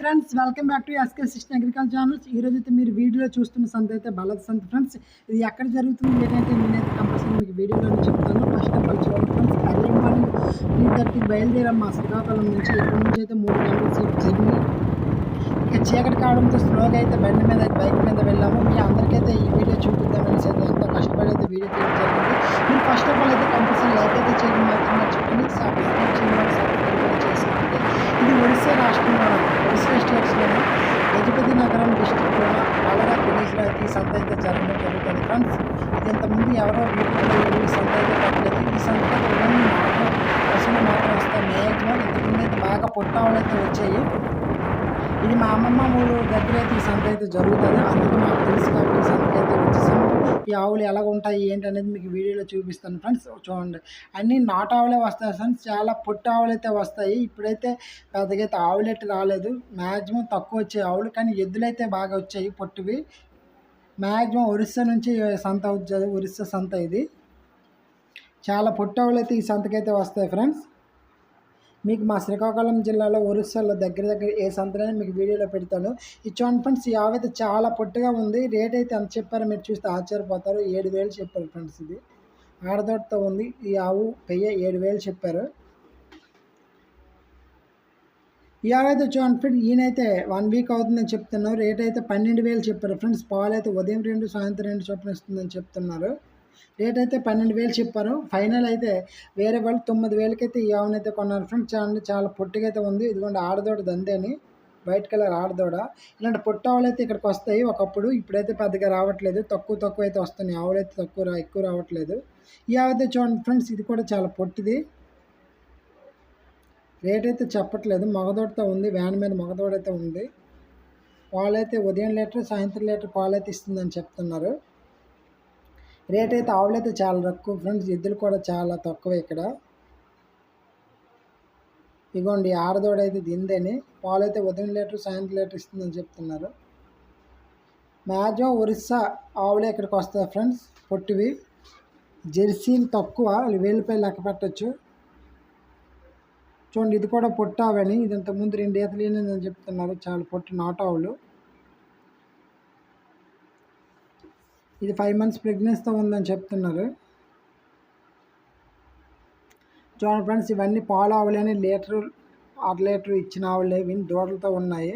Friends welcome back to SK system agriculture channels ఈరోజు అయితే మీరు వీడియోలో చూస్తున్న సంత అయితే బలద సంత. ఫ్రెండ్స్ ఇది ఎక్కడ జరుగుతుంది ఏంటంటే నేనైతే కంపల్సరీ మీకు వీడియోలో చెప్తాను. ఫస్ట్ ఆఫ్ ఆల్ చూడండి ఫ్రెండ్స్ ఎర్లీ మార్నింగ్ త్రీ థర్టీకి బయలుదేరాం మా శ్రీకాకుళం నుంచి. ఇక్కడ నుంచి అయితే మూడు గంటల సేపు జర్నీ. ఇక చీకటి కావడంతో స్లోగా అయితే బండి మీద బైక్ మీద వెళ్ళాము. మీ అందరికైతే ఈ వీడియో చూపిద్దామని అయితే ఎంతో కష్టపడి అయితే వీడియో తీయడం జరిగింది. మీరు ఫస్ట్ ఆఫ్ ఆల్ అయితే కంపల్సరీ లైక్ అయితే చేయడం మాత్రం మర్చిపోయి సబ్స్క్రైబ్ చేయడం సబ్స్క్రైబ్ చేసుకోండి. ఇది ఒడిశా రాష్ట్రంలో ఒడిశా స్టేట్స్లో గజపతి నగరం డిస్టిక్లో అలాగా విలేజ్లో అయితే ఈ సంత అయితే జరగడం జరుగుతుంది. ఫ్రెండ్స్ ఇది ఇంతకుముందు ఎవరో ఈ సంత అయితే పెట్టలేదు. ఈ సంత ఓన్లీ మాత్రం పశువులు మాత్రం వస్తాయి. మ్యాక్సిమం ఇంతకుముందు అయితే బాగా పుట్టావులు అయితే వచ్చాయి. ఇది మా అమ్మమ్మ ఊరు దగ్గర అయితే ఈ సంత అయితే జరుగుతుంది. అందుకు మాకు తెలుసు కాబట్టి ఈ సంతకి అయితే వచ్చేసాము ఈ ఆవులు ఎలా ఉంటాయి ఏంటి అనేది మీకు వీడియోలో చూపిస్తాను ఫ్రెండ్స్. చూడండి. అన్నీ నాటు ఆవులే వస్తాయి ఫ్రెండ్స్. చాలా పొట్టు ఆవులు అయితే వస్తాయి. ఇప్పుడైతే పెద్దగా అయితే ఆవులు రాలేదు. మ్యాక్సిమం తక్కువ వచ్చాయి ఆవులు. కానీ ఎద్దులైతే బాగా వచ్చాయి పొట్టువి. మ్యాక్సిమం ఒరిస్సా నుంచి సంత వచ్చేది ఒరిస్సా సంత ఇది. చాలా పొట్టవులు అయితే ఈ సంతకైతే వస్తాయి ఫ్రెండ్స్. మీకు మా శ్రీకాకుళం జిల్లాలో ఒరిస్సాలో దగ్గర దగ్గర ఏ సంతనైనా మీకు వీడియోలో పెడతాను. ఈ చూడండి ఫ్రెండ్స్ ఈ ఆవు అయితే చాలా పొట్టుగా ఉంది. రేట్ అయితే ఎంత చెప్పారో మీరు చూస్తే ఆశ్చర్యపోతారు. ఏడు వేలు చెప్పారు ఫ్రెండ్స్ ఇది. ఆడదోటతో ఉంది. ఈ ఆవు పెయ్య ఏడు వేలు చెప్పారు. ఈ ఆవు అయితే చూడండి ఫ్రెండ్ ఈయనైతే వన్ వీక్ అవుతుందని చెప్తున్నారు. రేట్ అయితే పన్నెండు వేలు చెప్పారు ఫ్రెండ్స్. పాలు అయితే ఉదయం రెండు సాయంత్రం రెండు చొప్పున ఇస్తుందని చెప్తున్నారు. రేట్ అయితే పన్నెండు వేలు చెప్పారు. ఫైనల్ అయితే వేరే వాళ్ళు తొమ్మిది వేలకైతే ఈ అయితే కొన్నారు. ఫ్రెండ్స్ చాలా చాలా పొట్టిగా అయితే ఉంది. ఇదిగోండి ఆడదోడ దందేని వైట్ కలర్ ఆడదోడ. ఇలాంటి పొట్ట ఆవులు అయితే ఇక్కడికి వస్తాయి. ఒకప్పుడు ఇప్పుడైతే పెద్దగా రావట్లేదు. తక్కువ తక్కువ అయితే వస్తున్నాయి. ఆవులు అయితే తక్కువ రా ఎక్కువ రావట్లేదు. ఈ ఆవు అయితే చూడండి ఫ్రెండ్స్ ఇది కూడా చాలా పొట్టిది. రేట్ అయితే చెప్పట్లేదు. మగదోడతో ఉంది. వ్యాన్ మీద మగదోడైతే ఉంది. పాలైతే ఉదయం లీటర్ సాయంత్రం లీటర్ పాలైతే ఇస్తుందని చెప్తున్నారు. రేట్ అయితే ఆవులు అయితే చాలా తక్కువ ఫ్రెండ్స్ ఎద్దులు కూడా చాలా తక్కువ ఇక్కడ. ఇగోండి ఆడదోడ అయితే దిందని. పాలు అయితే ఉదయం లీటర్ సాయంత్రం లీటర్ ఇస్తుందని చెప్తున్నారు. మ్యాక్సిమం ఒరిస్సా ఆవులే ఇక్కడికి వస్తాయి ఫ్రెండ్స్ పొట్టివి. జెర్సీలు తక్కువ వేలిపై లెక్క పెట్టచ్చు. చూడండి ఇది కూడా పొట్టావని ఇది ఇంతకుముందు రెండు ఈతలు అని చెప్తున్నారు చాలా పొట్టు నాటావులు ఇది ఫైవ్ మంత్స్ ప్రెగ్నెన్స్తో ఉందని చెప్తున్నారు. చూడండి ఫ్రెండ్స్ ఇవన్నీ పాలు ఆవులని లీటరు అర లీటరు ఇచ్చిన ఆవులే ఇవన్నీ దూడలతో ఉన్నాయి.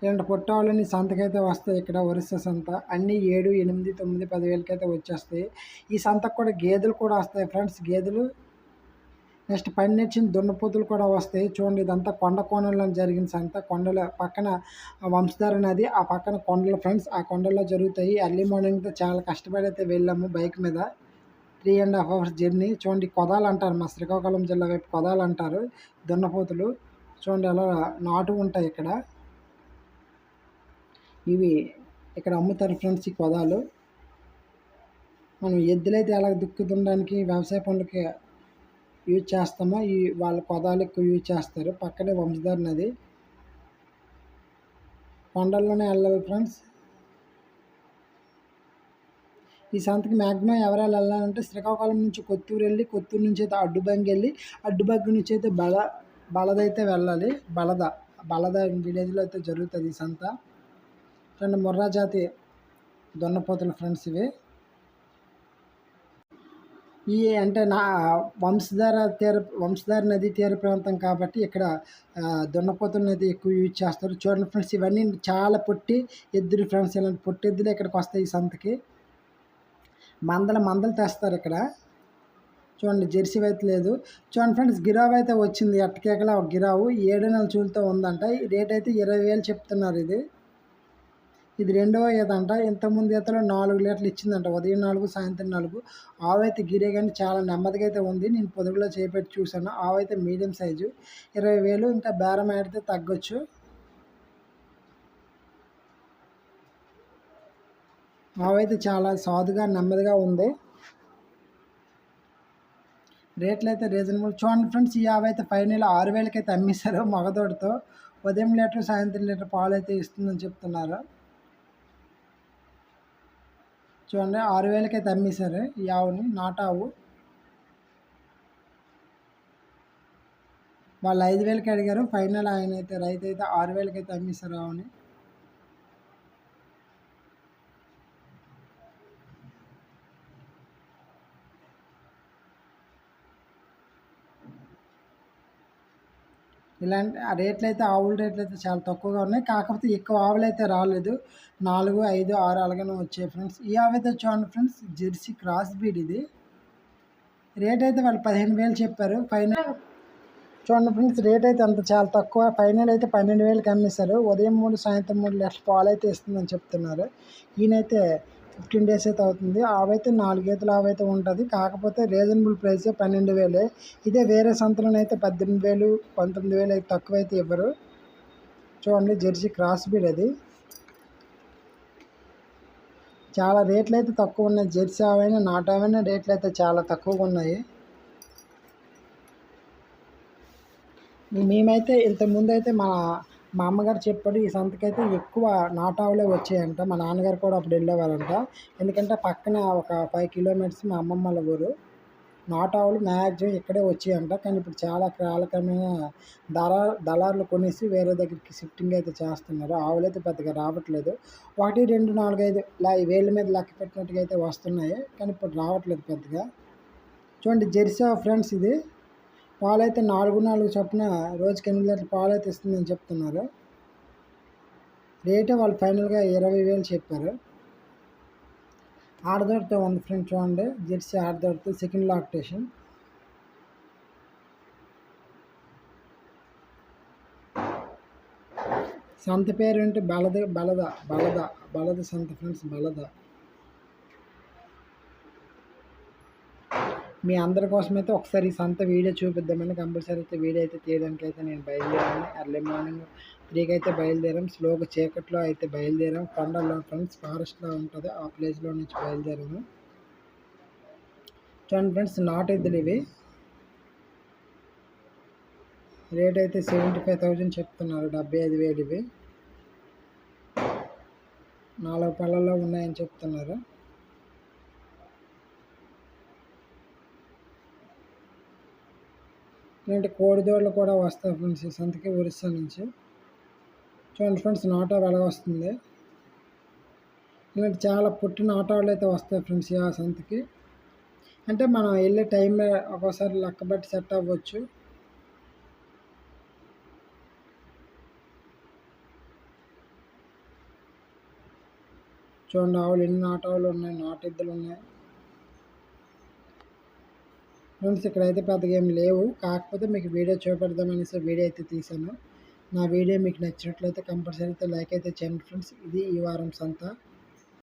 ఇలాంటి పొట్ట ఆవులని సంతకైతే వస్తాయి ఇక్కడ ఒరిస్సా సంత. అన్నీ ఏడు ఎనిమిది తొమ్మిది పదివేలకైతే వచ్చేస్తాయి. ఈ సంతకు కూడా గేదెలు కూడా వస్తాయి ఫ్రెండ్స్. గేదెలు నెక్స్ట్ పన్నెచ్చిన దున్నపోతులు కూడా వస్తాయి. చూడండి ఇదంతా కొండ కోణంలో జరిగిన సంత. కొండల పక్కన వంశధార నది ఆ పక్కన కొండల ఫ్రెండ్స్ ఆ కొండల్లో జరుగుతాయి. ఎర్లీ మార్నింగ్తో చాలా కష్టపడి అయితే వెళ్ళాము బైక్ మీద. Three and half hours journey. చూడండి కొదాలు అంటారు మా శ్రీకాకుళం జిల్లా వైపు కొదాలు అంటారు దున్నపోతులు చూడండి అలా నాటు ఉంటాయి ఇక్కడ. ఇవి ఇక్కడ అమ్ముతారు ఫ్రెండ్స్ ఈ కొదాలు. మనం ఎద్దులైతే అలా దుక్కుతుండడానికి వ్యవసాయ పనులకి యూజ్ చేస్తామో ఈ వాళ్ళ పదాలు ఎక్కువ యూజ్ చేస్తారు. పక్కనే వంశధార నది. కొండల్లోనే వెళ్ళాలి ఫ్రెండ్స్ ఈ సంతకి మ్యాక్సిమం ఎవరైనా వెళ్ళాలంటే శ్రీకాకుళం నుంచి కొత్తూరు వెళ్ళి కొత్తూరు నుంచి అయితే అడ్డుబంగి వెళ్ళి అడ్డుబంగి నుంచి అయితే బల బలద అయితే వెళ్ళాలి. బలద బలద విలేజ్లో అయితే జరుగుతుంది ఈ సంత. రెండు ముర్రా జాతి దున్నపోతుల ఫ్రెండ్స్ ఇవి. ఈ అంటే నా వంశధార తీర వంశధార నది తీర ప్రాంతం కాబట్టి ఇక్కడ దున్నపోతు నది ఎక్కువ యూజ్ చేస్తారు. చూడండి ఫ్రెండ్స్ ఇవన్నీ చాలా పొట్టి ఎద్దులు ఫ్రెండ్స్ ఇలాంటి పొట్టి ఎద్దులు ఇక్కడికి వస్తాయి ఈ సంతకి. మందల మందలు తెస్తారు ఇక్కడ. చూడండి జెర్సీ అయితే లేదు. చూడండి ఫ్రెండ్స్ గిరావ్ అయితే వచ్చింది. అట్టకేకలా ఒక గిరావు ఏడు నెలల చూలతో ఉందంట. రేట్ అయితే ఇరవై వేలు చెప్తున్నారు ఇది. ఇది రెండవ ఈతంట ఇంతకుముందు ఈతలో నాలుగు లీటర్లు ఇచ్చిందంట. ఉదయం నాలుగు సాయంత్రం నాలుగు. ఆవైతే గిరే కానీ చాలా నెమ్మదిగా అయితే ఉంది. నేను పొదుగులో చేపెట్టి చూశాను. ఆవైతే మీడియం సైజు. ఇరవై వేలు ఇంకా బేరం ఆడితే తగ్గొచ్చు. ఆవైతే చాలా సాదుగా నెమ్మదిగా ఉంది. రేట్లు అయితే రీజనబుల్. చూడండి ఫ్రెండ్స్ ఈ ఆవు అయితే ఫైనల్ ఆరు వేలకి అయితే అమ్మేశారు మగదోడితో ఉదయం లీటర్ సాయంత్రం లీటర్ పాలు అయితే ఇస్తుందని చెప్తున్నారు. చూడండి ఆరు వేలకైతే అమ్మేశారు ఈ ఆవుని నాటావు వాళ్ళు ఐదు వేలకి అడిగారు ఫైనల్ ఆయన అయితే రైతు అయితే ఆరు వేలకైతే అమ్మేశారు ఆవుని. ఇలాంటి ఆ రేట్లు అయితే ఆవుల రేట్లు అయితే చాలా తక్కువగా ఉన్నాయి. కాకపోతే ఎక్కువ ఆవులు అయితే రాలేదు. నాలుగు ఐదు ఆరు అలాగనే వచ్చాయి ఫ్రెండ్స్. ఈ ఆవు అయితే చూడండి ఫ్రెండ్స్ జెర్సీ క్రాస్ బీడ్ ఇది. రేట్ అయితే వాళ్ళు పదిహేను వేలు చెప్పారు. ఫైనల్ చూడండి ఫ్రెండ్స్ రేట్ అయితే అంత చాలా తక్కువ. ఫైనల్ అయితే పన్నెండు వేలకి అమ్మేశారు. ఉదయం మూడు సాయంత్రం మూడు లీటర్ల పాలు అయితే ఇస్తుందని చెప్తున్నారు. ఈయనైతే ఫిఫ్టీన్ డేస్ అయితే అవుతుంది. ఆవైతే నాలుగేతులు ఆవైతే ఉంటుంది. కాకపోతే రీజనబుల్ ప్రైస్ పన్నెండు వేలే. ఇదే వేరే సంతలోనైతే అయితే పద్దెనిమిది వేలు పంతొమ్మిది వేలు అయితే తక్కువ అయితే ఇవ్వరు. చూడండి జెర్సీ క్రాస్ బీడ్ అది. చాలా రేట్లు అయితే తక్కువ ఉన్నాయి. జెర్సీ ఆవైనా నాటు ఆవైనా రేట్లు అయితే చాలా తక్కువగా ఉన్నాయి. మేమైతే ఇంతకుముందు అయితే మా మా అమ్మగారు చెప్పాడు ఈ సంతకైతే ఎక్కువ నాటావులే వచ్చాయంట. మా నాన్నగారు కూడా అప్పుడు వెళ్ళేవారంట. ఎందుకంటే పక్కన ఒక ఫైవ్ కిలోమీటర్స్ మా అమ్మమ్మ వాళ్ళ ఊరు. నాటావులు మ్యాక్సిమం ఇక్కడే వచ్చాయంట. కానీ ఇప్పుడు చాలా కాలక్రమేణా దళా దళారులు కొనేసి వేరే దగ్గరికి షిఫ్టింగ్ అయితే చేస్తున్నారు. ఆవులు అయితే పెద్దగా రావట్లేదు. ఒకటి రెండు నాలుగు ఐదు ఇలా వేళ్ళ మీద లెక్క పెట్టినట్టుగా అయితే వస్తున్నాయి. కానీ ఇప్పుడు రావట్లేదు పెద్దగా. చూడండి జెర్సీ ఫ్రెండ్స్ ఇది. పాలైతే నాలుగు నాలుగు చొప్పున రోజుకి ఎనిమిది లీటర్ల పాలు అయితే ఇస్తుందని చెప్తున్నారు. రేటే వాళ్ళు ఫైనల్గా ఇరవై వేలు చెప్పారు. ఆడదోడితో ఉంది ఫ్రెండ్ చూడండి. జెర్సీ ఆడదోడితో సెకండ్ లాక్టేషన్. సంత పేరు ఏంటి? బలద బలద బలద బలద సంత ఫ్రెండ్స్ బలద. మీ అందరి కోసం అయితే ఒకసారి సంత వీడియో చూపిద్దామని కంపల్సరీ అయితే వీడియో అయితే తీయడానికి అయితే నేను బయలుదేరాను. ఎర్లీ మార్నింగ్ త్రీకి అయితే బయలుదేరాం. స్లోగా చీకట్లో అయితే బయలుదేరాం. కొండల్లో ఫ్రెండ్స్ ఫారెస్ట్లో ఉంటుంది. ఆ ప్లేస్లో నుంచి బయలుదేరాము. చూడండి ఫ్రెండ్స్ నాట్ ఇద్దరు ఇవి. రేట్ అయితే సెవెంటీ ఫైవ్ థౌజండ్ చెప్తున్నారు. డెబ్బై ఐదు వేలు ఇవి. నాలుగు పళ్ళల్లో ఉన్నాయని చెప్తున్నారు. ఇలాంటి కోడిదోళ్ళు కూడా వస్తాయి ఫ్రెండ్స్ ఈ సంతకి ఒరిస్సా నుంచి. చూడండి ఫ్రెండ్స్ నాటో వెలగ వస్తుంది? ఇలాంటి చాలా పుట్టిన ఆటోలు అయితే వస్తాయి ఫ్రెండ్స్ ఆ సంతకి. అంటే మనం వెళ్ళే టైంలో ఒక్కోసారి లెక్క బట్టి సెట్ అవ్వచ్చు. చూడండి ఆవులు ఎన్ని ఆటోలు ఉన్నాయి నాటిద్దలు ఉన్నాయి. ఫ్రెండ్స్ ఇక్కడైతే పెద్దగా ఏం లేవు. కాకపోతే మీకు వీడియో చూపెడదామనేసి వీడియో అయితే తీశాను. నా వీడియో మీకు నచ్చినట్లయితే కంపల్సరీ అయితే లైక్ అయితే చేయండి ఫ్రెండ్స్. ఇది ఈ వారం సంతా.